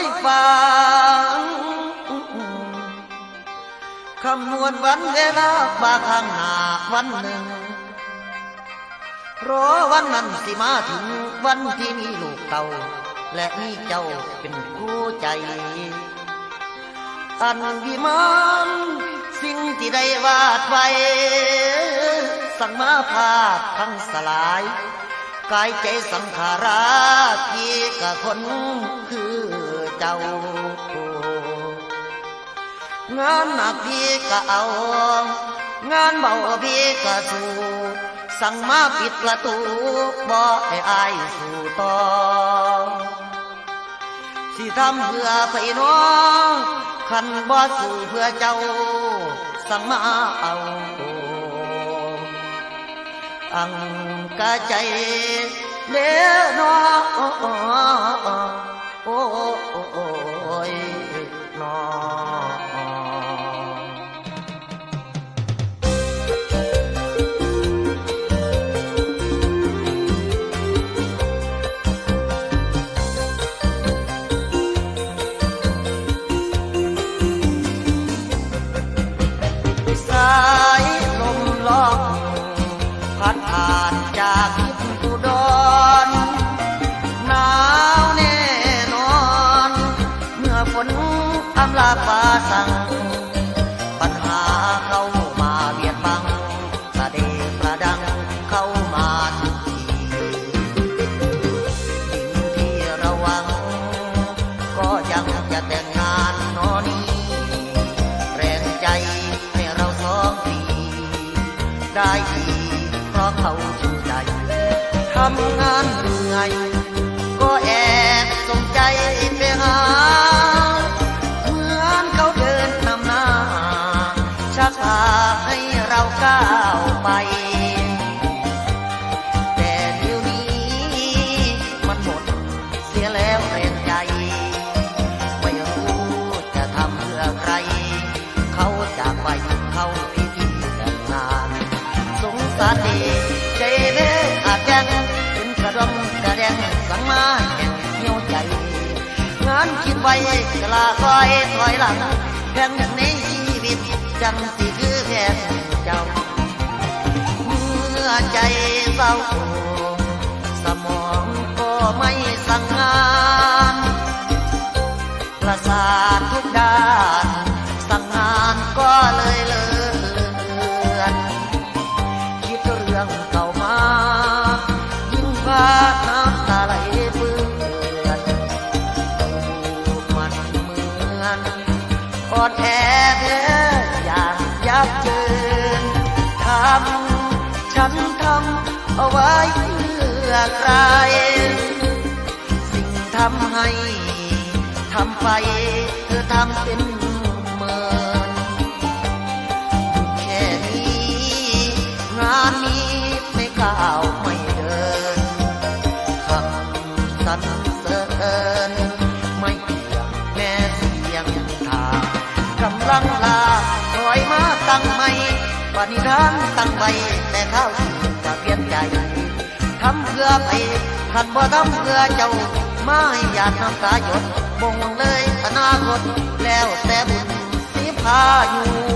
อยฟังคำนวณวันเวลาบาข้างหน้าวันหนึ่งรอวันนั้นสิมาถึงวันที่มีลูกเต่า และมีเจ้าเป็นคู่ใจ อันวิมานสิ่งที่ได้วาดไว้ สังมาภาพทั้งสลาย กายใจสังขาราพี่กะคนคือ เจ้างานหนักพี่ก็เอา งานเบาพี่ก็สู้สั่งมาปิดประตูบ่ให้อายสู่ต่อสิทำเพื่อไปน้องขันบ่สู่เพื่อเจ้า สั่งมาเอาอังกะใจเด้อน้อง โอ้ย สั่ง ปัญหาเข้ามาเบียดบังประเดประดังเข้ามาทุกทีสิ่งที่ระวัง ก็ยังจะแต่งงานนอนี้ แรงใจให้เราสองปีได้ดีเพราะเขาชูใจทำงานเหนื่อย ก้าวไป แต่เดี๋ยวนี้ มันหมดเสียแล้วแรงใจ ไม่รู้จะทำเพื่อใคร เขาจากไปเขาพิธีแต่งงาน สงสารดีใจเด้ออาจยังเป็นกระดองกระแดงสังมาแห่งเหี่ยวใจ งานคิดไว้กลาคอยถอยหลังแค่หนึ่งในชีวิตจังสิคือแค่ เจ้า เมื่อใจเศร้าสมองก็ไม่สั่งงานประสาททุกด้านสั่งงานก็เลยเลื่อนคิดเรื่องเก่ามา ยิ่งพาน้ำตาไหลเปื้อนดูมันเหมือนอ่อนแอแพ้อยางยับเยินำ ฉันทำเอาไว้เพื่อใคร สิ่งทำให้ทำไปเธอทำเป็นเมินแค่นี้ งานนี้ไม่ก้าวไม่เดินคำสรรเสริญไม่เพียงแม่เสียงทางกำลังลาถอยมาตั้งไม่ ปณิธานตั้งไว้แต่ข้าวจะเปลี่ยนใจทำเพื่อไปขันบ่ทำเพื่อเจ้าไม่อยากน้ำตาหยดบ่งเลยอนาคตแล้วแต่บุญสีพาอยู่